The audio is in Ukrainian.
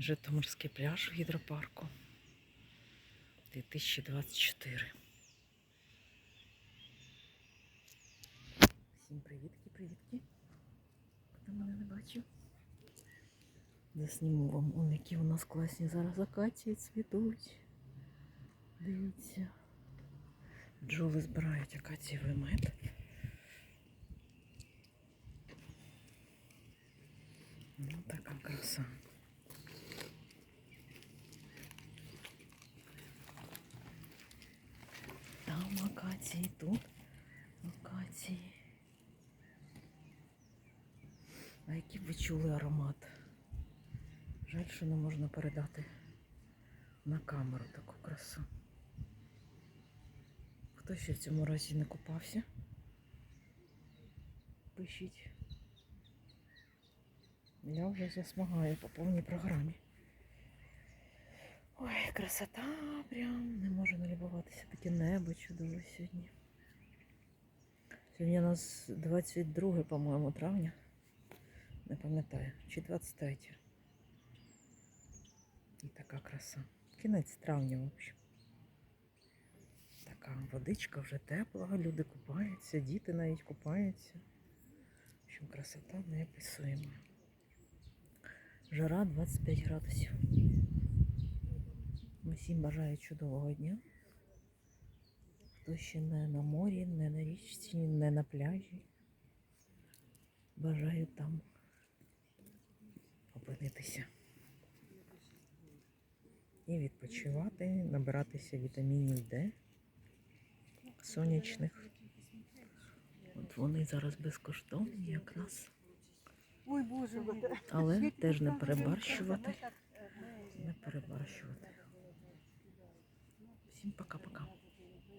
Житомирський пляж в гідропарку 2024. Всім привітки, привітки. Хто мене не бачив? Засніму вам, он які у нас класні зараз акації цвітуть. Дивіться. Бджоли збирають акацієвий мед. Ну, така краса. Там акації, тут акації. А який ви чули аромат? Жаль, що не можна передати на камеру таку красу. Хто ще в цьому разі не купався? Пишіть. Я вже засмагаю по повній програмі. Ой, красота прям можу. Таке небо чудове сьогодні. Сьогодні у нас 22, по-моєму, травня. Не пам'ятаю, чи 23. І така краса. Кінець травня, в общем. Така водичка вже тепла, люди купаються, діти навіть купаються. В общем, красота неописуема. Жара 25 градусів. Усім бажаю чудового дня. Хто не на морі, не на річці, не на пляжі. Бажаю там опинитися. І відпочивати, набиратися вітамінів Д сонячних. От вони зараз безкоштовні якраз. Ой, Боже. Але теж не перебарщувати. Не перебарщувати. Всім пока-пока.